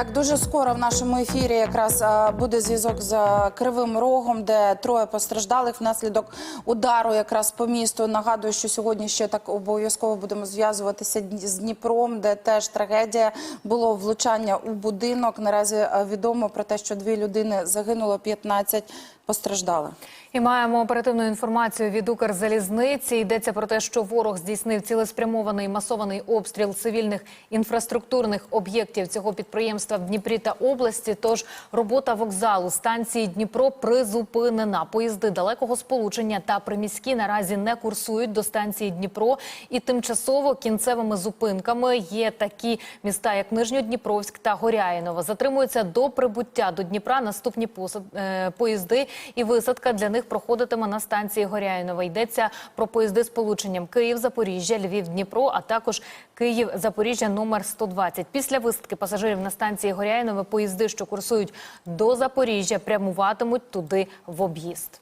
Так, дуже скоро в нашому ефірі якраз буде зв'язок з Кривим Рогом, де троє постраждалих внаслідок удару якраз по місту. Нагадую, що сьогодні ще так обов'язково будемо зв'язуватися з Дніпром, де теж трагедія було влучання у будинок. Наразі відомо про те, що дві людини загинуло, 15 постраждали. І маємо оперативну інформацію від Укрзалізниці. Йдеться про те, що ворог здійснив цілеспрямований масований обстріл цивільних інфраструктурних об'єктів цього підприємства в Дніпрі та області. Тож робота вокзалу станції Дніпро призупинена. Поїзди далекого сполучення та приміські наразі не курсують до станції Дніпро. І тимчасово кінцевими зупинками є такі міста, як Нижньодніпровськ та Горяїново. Затримуються до прибуття до Дніпра наступні посад- е, поїзди і висадка для них проходитиме на станції Горяїнова. Йдеться про поїзди з полученням Київ, Запоріжжя, Львів, Дніпро, а також Київ, Запоріжжя номер 120. Після висадки пасажирів на станції Горяйнове поїзди, що курсують до Запоріжжя, прямуватимуть туди в об'їзд.